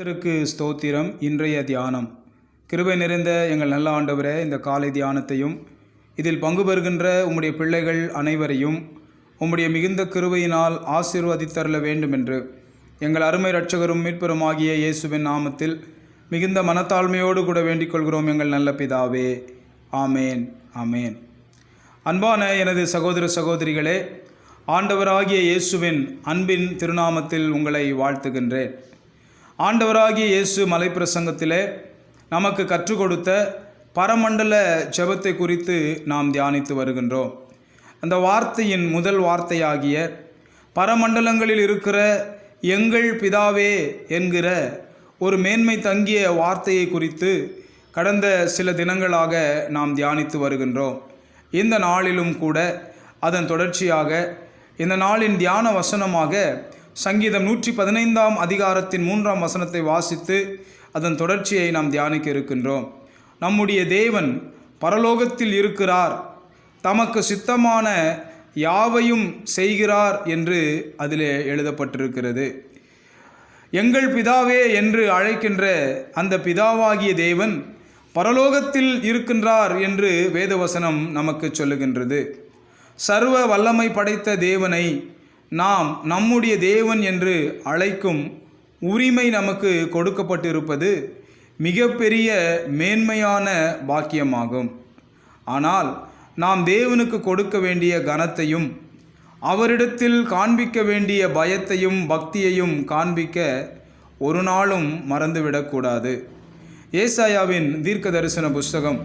கர்த்தருக்கு ஸ்தோத்திரம். இன்றைய தியானம். கிருபை நிறைந்த எங்கள் நல்ல ஆண்டவரே இந்த காலை தியானத்தையும் இதில் பங்கு பெறுகின்ற உம்முடைய பிள்ளைகள் அனைவரையும் உம்முடைய மிகுந்த கிருபையினால் ஆசீர்வதித்தரல வேண்டும் என்று எங்கள் அருமை இரட்சகரும் மீட்பெருமாகிய இயேசுவின் நாமத்தில் மிகுந்த மனத்தாழ்மையோடு கூட வேண்டிக் கொள்கிறோம் எங்கள் நல்ல பிதாவே. ஆமேன். ஆமேன். அன்பான எனது சகோதர சகோதரிகளே ஆண்டவராகிய இயேசுவின் அன்பின் திருநாமத்தில் உங்களை வாழ்த்துகின்றேன். ஆண்டவராகிய இயேசு மலைப்பிரசங்கத்திலே நமக்கு கற்றுக் கொடுத்த பரமண்டல ஜபத்தை குறித்து நாம் தியானித்து வருகின்றோம். அந்த வார்த்தையின் முதல் வார்த்தையாகிய பரமண்டலங்களில் இருக்கிற எங்கள் பிதாவே என்கிற ஒரு மேன்மை தங்கிய வார்த்தையை குறித்து கடந்த சில தினங்களாக நாம் தியானித்து வருகின்றோம். இந்த நாளிலும் கூட அதன் தொடர்ச்சியாக இந்த நாளின் தியான வசனமாக சங்கீதம் நூற்றி பதினைந்தாம் அதிகாரத்தின் மூன்றாம் வசனத்தை வாசித்து அதன் தொடர்ச்சியை நாம் தியானிக்க இருக்கின்றோம். நம்முடைய தேவன் பரலோகத்தில் இருக்கிறார். தமக்கு சித்தமான யாவையும் செய்கிறார் என்று அதிலே எழுதப்பட்டிருக்கிறது. எங்கள் பிதாவே என்று அழைக்கின்ற அந்த பிதாவாகிய தேவன் பரலோகத்தில் இருக்கின்றார் என்று வேதவசனம் நமக்கு சொல்லுகின்றது. சர்வ வல்லமை படைத்த தேவனை நாம் நம்முடைய தேவன் என்று அழைக்கும் உரிமை நமக்கு கொடுக்கப்பட்டிருப்பது மிகப்பெரிய மேன்மையான பாக்கியமாகும். ஆனால் நாம் தேவனுக்கு கொடுக்க வேண்டிய கனத்தையும் அவரிடத்தில் காண்பிக்க வேண்டிய பயத்தையும் பக்தியையும் காண்பிக்க ஒரு நாளும் மறந்துவிடக்கூடாது. ஏசாயாவின் தீர்க்க தரிசன புஸ்தகம்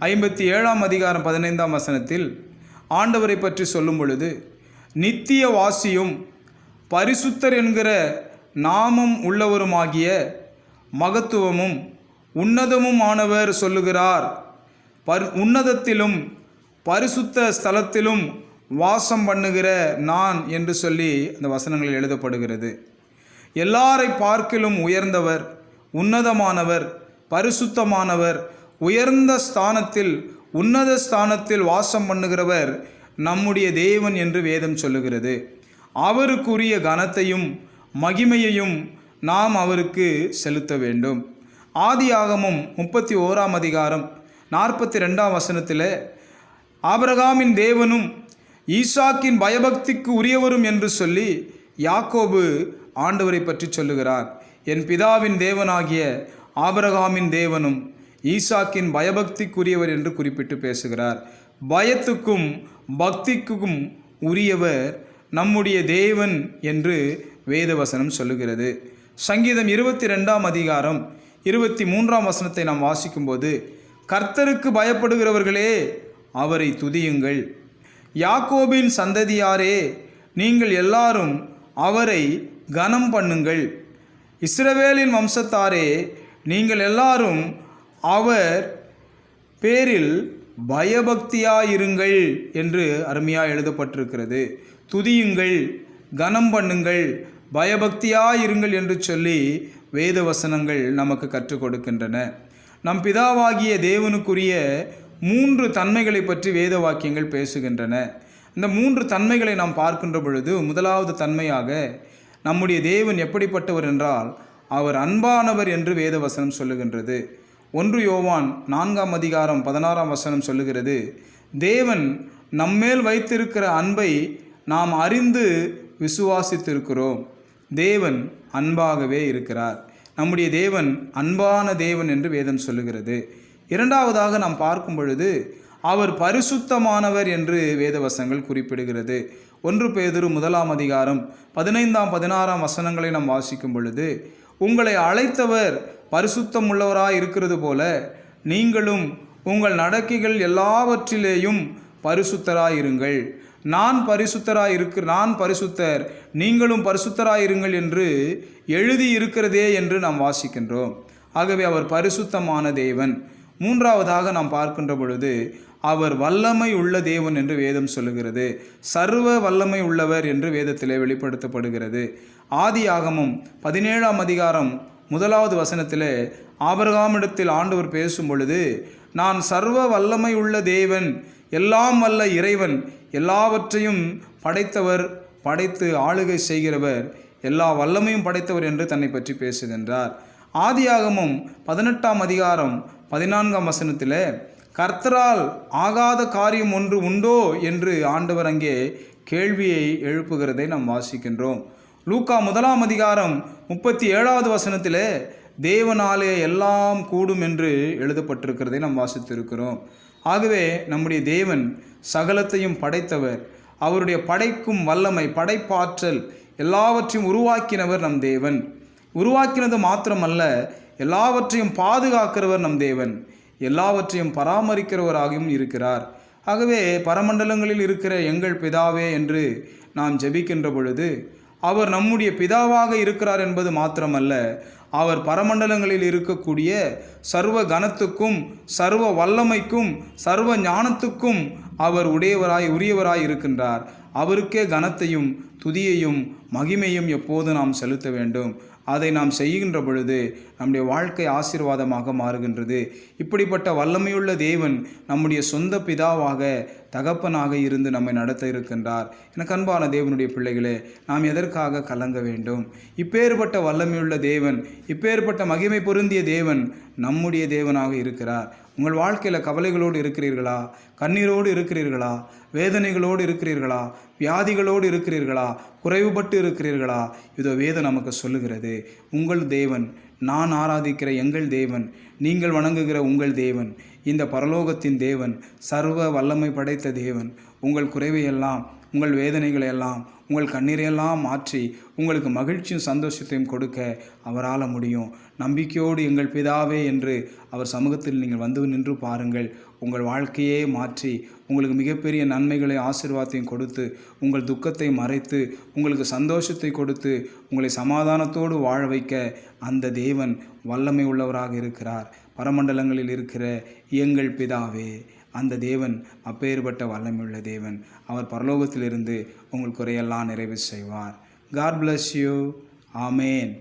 ஐம்பத்தி ஏழாம் அதிகாரம் பதினைந்தாம் வசனத்தில் ஆண்டவரை பற்றி சொல்லும் பொழுது நித்திய வாசியும் பரிசுத்தர் என்கிற நாமம் உள்ளவருமாகிய மகத்துவமும் உன்னதமும் ஆனவர் சொல்லுகிறார். பர் உன்னதத்திலும் பரிசுத்த ஸ்தலத்திலும் வாசம் பண்ணுகிற நான் என்று சொல்லி அந்த வசனங்களில் எழுதப்படுகிறது. எல்லாரை பார்க்கிலும் உயர்ந்தவர் உன்னதமானவர் பரிசுத்தமானவர் உயர்ந்த ஸ்தானத்தில் உன்னத ஸ்தானத்தில் வாசம் பண்ணுகிறவர் நம்முடைய தேவன் என்று வேதம் சொல்லுகிறது. அவருக்குரிய கனத்தையும் மகிமையையும் நாம் அவருக்கு செலுத்த வேண்டும். ஆதி முப்பத்தி ஓராம் அதிகாரம் நாற்பத்தி ரெண்டாம் வசனத்தில் ஆபரகாமின் தேவனும் ஈசாக்கின் பயபக்திக்கு உரியவரும் என்று சொல்லி யாக்கோபு ஆண்டவரை பற்றி சொல்லுகிறார். என் பிதாவின் தேவனாகிய ஆபரகாமின் தேவனும் ஈசாக்கின் பயபக்திக்குரியவர் என்று குறிப்பிட்டு பேசுகிறார். பயத்துக்கும் பக்திக்கும் உரியவர் நம்முடைய தேவன் என்று வேதவசனம் சொல்லுகிறது. சங்கீதம் இருபத்தி ரெண்டாம் அதிகாரம் இருபத்தி மூன்றாம் வசனத்தை நாம் வாசிக்கும்போது கர்த்தருக்கு பயப்படுகிறவர்களே அவரை துதியுங்கள். யாக்கோபின் சந்ததியாரே நீங்கள் எல்லாரும் அவரை கனம் பண்ணுங்கள். இஸ்ரவேலின் வம்சத்தாரே நீங்கள் எல்லாரும் அவர் பேரில் பயபக்தியாயிருங்கள் என்று அருமையாக எழுதப்பட்டிருக்கிறது. துதியுங்கள் கனம் பண்ணுங்கள் பயபக்தியாயிருங்கள் என்று சொல்லி வேத வசனங்கள் நமக்கு கற்றுக் கொடுக்கின்றன. நம் பிதாவாகிய தேவனுக்குரிய மூன்று தன்மைகளை பற்றி வேத வாக்கியங்கள் பேசுகின்றன. இந்த மூன்று தன்மைகளை நாம் பார்க்கின்ற பொழுது முதலாவது தன்மையாக நம்முடைய தேவன் எப்படிப்பட்டவர் என்றால் அவர் அன்பானவர் என்று வேத வசனம் சொல்லுகின்றது. ஒன்று யோவான் நான்காம் அதிகாரம் பதினாறாம் வசனம் சொல்லுகிறது தேவன் நம்மேல் வைத்திருக்கிற அன்பை நாம் அறிந்து விசுவாசித்திருக்கிறோம். தேவன் அன்பாகவே இருக்கிறார். நம்முடைய தேவன் அன்பான தேவன் என்று வேதம் சொல்லுகிறது. இரண்டாவதாக நாம் பார்க்கும் பொழுது அவர் பரிசுத்தமானவர் என்று வேதவசங்கள் குறிப்பிடுகிறது. ஒன்று பேதுரு முதலாம் அதிகாரம் பதினைந்தாம் பதினாறாம் வசனங்களை நாம் வாசிக்கும் பொழுது உங்களை அழைத்தவர் பரிசுத்தம் உள்ளவராய் இருக்கிறது போல நீங்களும் உங்கள் நடக்கைகள் எல்லாவற்றிலேயும் பரிசுத்தராயிருங்கள். நான் பரிசுத்தராய் இருக்கு நான் பரிசுத்தர் நீங்களும் பரிசுத்தராயிருங்கள் என்று எழுதி இருக்கிறதே என்று நாம் வாசிக்கின்றோம். ஆகவே அவர் பரிசுத்தமான தேவன். மூன்றாவதாக நாம் பார்க்கின்ற பொழுது அவர் வல்லமை உள்ள தேவன் என்று வேதம் சொல்லுகிறது. சர்வ வல்லமை உள்ளவர் என்று வேதத்திலே வெளிப்படுத்தப்படுகிறது. ஆதி ஆகமும் பதினேழாம் அதிகாரம் முதலாவது வசனத்தில் ஆபரகாமிடத்தில் ஆண்டவர் பேசும் பொழுது நான் சர்வ வல்லமை உள்ள தேவன் எல்லாம் வல்ல இறைவன் எல்லாவற்றையும் படைத்தவர் படைத்து ஆளுகை செய்கிறவர் எல்லா வல்லமையும் படைத்தவர் என்று தன்னை பற்றி பேசுகின்றார். ஆதியாகமும் பதினெட்டாம் அதிகாரம் பதினான்காம் வசனத்தில் கர்த்தரால் ஆகாத காரியம் ஒன்று உண்டோ? என்று ஆண்டவர் அங்கே கேள்வியை எழுப்புகிறதை நாம் வாசிக்கின்றோம். லூக்கா முதலாம் அதிகாரம் முப்பத்தி ஏழாவது வசனத்திலே தேவனாலே எல்லாம் கூடும் என்று எழுதப்பட்டிருக்கிறதை நாம் வாசித்திருக்கிறோம். ஆகவே நம்முடைய தேவன் சகலத்தையும் படைத்தவர். அவருடைய படைக்கும் வல்லமை படைப்பாற்றல் எல்லாவற்றையும் உருவாக்கினவர் நம் தேவன். உருவாக்கினது மாத்திரமல்ல எல்லாவற்றையும் பாதுகாக்கிறவர் நம் தேவன். எல்லாவற்றையும் பராமரிக்கிறவராகவும் இருக்கிறார். ஆகவே பரமண்டலங்களில் இருக்கிற எங்கள் பிதாவே என்று நாம் ஜெபிக்கின்ற பொழுது அவர் நம்முடைய பிதாவாக இருக்கிறார் என்பது மாத்திரமல்ல அவர் பரமண்டலங்களில் இருக்கக்கூடிய சர்வ கனத்துக்கும் சர்வ வல்லமைக்கும் சர்வ ஞானத்துக்கும் அவர் உடையவராய் உரியவராய் இருக்கின்றார். அவருக்கே கனத்தையும் துதியையும் மகிமையும் எப்போது நாம் செலுத்த வேண்டும்? அதை நாம் செய்கின்ற பொழுது நம்முடைய வாழ்க்கை ஆசீர்வாதமாக மாறுகின்றது. இப்படிப்பட்ட வல்லமையுள்ள தேவன் நம்முடைய சொந்த பிதாவாக தகப்பனாக இருந்து நம்மை நடத்த இருக்கின்றார். எனக்கு அன்பான தேவனுடைய பிள்ளைகளே நாம் எதற்காக கலங்க வேண்டும்? இப்பேற்பட்ட வல்லமையுள்ள தேவன் இப்பேற்பட்ட மகிமை பொருந்திய தேவன் நம்முடைய தேவனாக இருக்கிறார். உங்கள் வாழ்க்கையில் கவலைகளோடு இருக்கிறீர்களா? கண்ணீரோடு இருக்கிறீர்களா? வேதனைகளோடு இருக்கிறீர்களா? வியாதிகளோடு இருக்கிறீர்களா? குறைவுபட்டு இருக்கிறீர்களா? இதோ வேதம் நமக்கு சொல்லுகிறது உங்கள் தேவன் நான் ஆராதிக்கிற எங்கள் தேவன் நீங்கள் வணங்குகிற உங்கள் தேவன் இந்த பரலோகத்தின் தேவன் சர்வ வல்லமை படைத்த தேவன் உங்கள் குறைவையெல்லாம் உங்கள் வேதனைகளை எல்லாம் உங்கள் கண்ணீரையெல்லாம் மாற்றி உங்களுக்கு மகிழ்ச்சியும் சந்தோஷத்தையும் கொடுக்க அவரால் முடியும். நம்பிக்கையோடு எங்கள் பிதாவே என்று அவர் சமூகத்தில் நீங்கள் வந்து நின்று பாருங்கள். உங்கள் வாழ்க்கையே மாற்றி உங்களுக்கு மிகப்பெரிய நன்மைகளை ஆசீர்வாதத்தையும் கொடுத்து உங்கள் துக்கத்தை மறைத்து உங்களுக்கு சந்தோஷத்தை கொடுத்து உங்களை சமாதானத்தோடு வாழ வைக்க அந்த தேவன் வல்லமை உள்ளவராக இருக்கிறார். பரமண்டலங்களில் இருக்கிற எங்கள் பிதாவே அந்த தேவன் அப்பேற்பட்ட வல்லமையுள்ள தேவன். அவர் பரலோகத்திலிருந்து உங்கள் குறையெல்லாம் நிறைவு செய்வார். God bless you amen